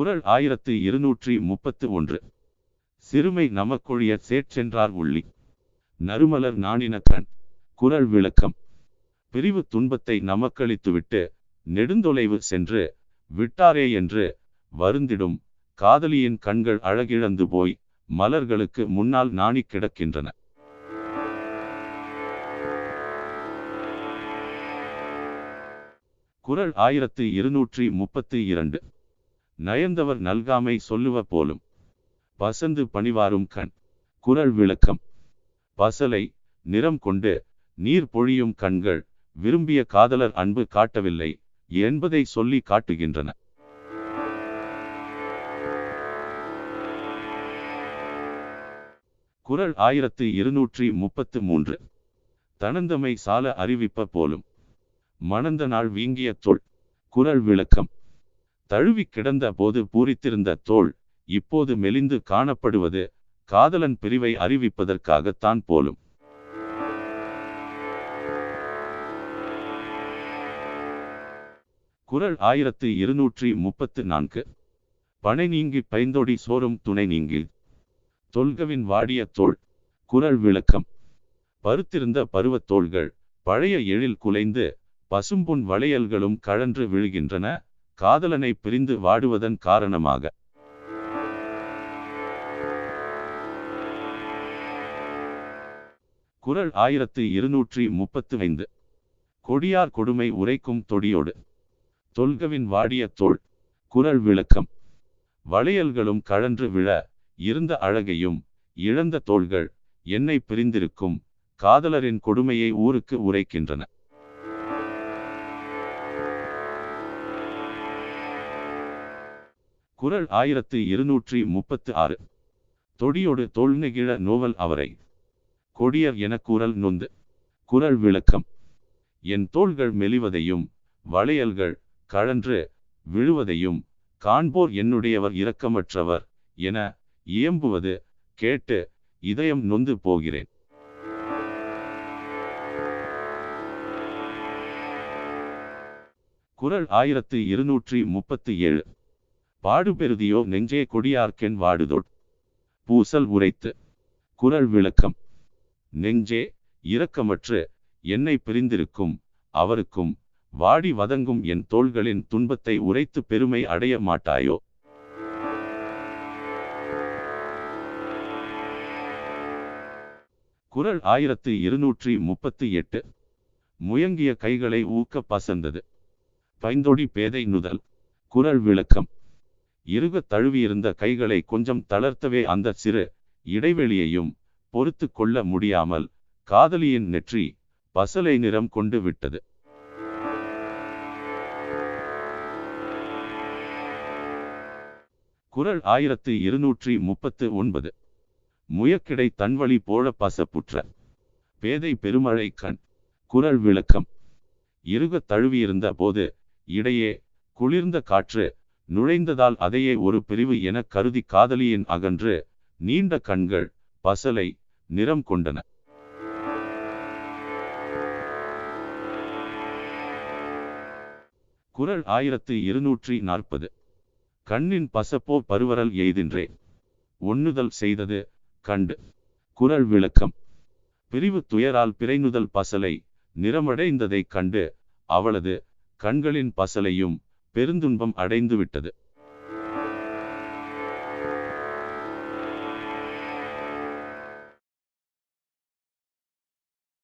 குரல் ஆயிரத்து இருநூற்றி முப்பத்து ஒன்று. சிறுமை நமக்குழிய சேற்றென்றார் உள்ளி. நறுமலர் நாணினக்கண் குரல் விளக்கம். பிரிவு துன்பத்தை நமக்களித்துவிட்டு நெடுந்தொலைவு சென்று விட்டாரே என்று வருந்திடும் காதலியின் கண்கள் அழகிழந்து போய் மலர்களுக்கு முன்னால் நாணிக் கிடக்கின்றன. குரல் ஆயிரத்து இருநூற்றி முப்பத்து இரண்டு. நயந்தவர் நல்காமை சொல்லுவ போலும். பசந்து பணிவாரும் கண் குரல் விளக்கம். பசலை நிறம் கொண்டு நீர் பொழியும் கண்கள் விரும்பிய காதலர் அன்பு காட்டவில்லை என்பதை சொல்லி காட்டுகின்றன. குரல் ஆயிரத்து இருநூற்றி முப்பத்து மூன்று. தனந்தமை சால அறிவிப்ப போலும். மணந்த நாள் வீங்கிய தொல் குரல் விளக்கம். தழுவி கிடந்த போது பூரித்திருந்த தோள் இப்போது மெலிந்து காணப்படுவது காதலன் பிரிவை அறிவிப்பதற்காகத்தான் போலும். குரல் ஆயிரத்து இருநூற்றி முப்பத்து நான்கு. பனை நீங்கி பைந்தொடி சோறும் துணை நீங்கி தொல்கவின் வாடிய தோள் குரல் விளக்கம். பருத்திருந்த பருவத்தோள்கள் பழைய எழில் குலைந்து பசும்புன் வளையல்களும் கழன்று விழுகின்றன. காதலனை பிரிந்து வாடுவதன் காரணமாக. குறள் ஆயிரத்து இருநூற்றி முப்பத்து ஐந்து கொடியார் கொடுமை உரைக்கும் தொடியோடு. தொல்கவின் வாடிய தோள் குரல் விளக்கம். வளையல்களும் கழன்று விழ இருந்த அழகையும் இழந்த தோள்கள் என்னை பிரிந்திருக்கும் காதலரின் கொடுமையை ஊருக்கு உரைக்கின்றன. குரல் ஆயிரத்து இருநூற்றி முப்பத்து ஆறு தொடியோடு தோல் நெகிழ நோவல் அவரை. கொடியர் என குரல் நொந்து குரல் விளக்கம். என் தோள்கள் மெலிவதையும் வளையல்கள் கழன்று விழுவதையும் காண்போர் என்னுடையவர் இரக்கமற்றவர் என இயம்புவது கேட்டு இதயம் நொந்து போகிறேன். குறள் ஆயிரத்து இருநூற்றி முப்பத்து ஏழு. பாடுபெருதியோ நெஞ்சே கொடியார்க்கென் வாடுதொட். பூசல் உரைத்து. குரல் விளக்கம். நெஞ்சே இரக்கமற்று என்னை பிரிந்திருக்கும் அவருக்கும் வாடி வதங்கும் என் தோள்களின் துன்பத்தை உரைத்து பெருமை அடைய மாட்டாயோ? குறள் ஆயிரத்து இருநூற்றி முப்பத்து எட்டு. முயங்கிய கைகளை ஊக்க பசந்தது. பைந்தொடி பேதை நுதல். குரல் விளக்கம். இறுக தழுவியிருந்த கைகளை கொஞ்சம் தளர்த்தவே அந்த சிறு இடைவெளியையும் பொறுத்து கொள்ள முடியாமல் காதலியின் நெற்றி பசலை நிறம் கொண்டு விட்டது. குறள் ஆயிரத்து இருநூற்றி முப்பத்து ஒன்பது. முயக்கிடை தன்வழி போல பசப்புற்ற. பேதை பெருமழை கண். குரல் விளக்கம். இருக தழுவியிருந்த போது இடையே குளிர்ந்த காற்று நுழைந்ததால் அதையே ஒரு பிரிவு என கருதி காதலியின் அகன்று நீண்ட கண்கள் பசலை நிறம் கொண்டன. குரல் ஆயிரத்து இருநூற்றி நாற்பது. கண்ணின் பசப்போ பருவரல் எய்தின்றே. ஒண்ணுதல் செய்தது கண்டு. குரல் விளக்கம். பிரிவு துயரால் பிறைநுதல் பசலை நிறமடைந்ததைக் கண்டு அவளது கண்களின் பசலையும் பெருந்துன்பம் அடைந்து விட்டது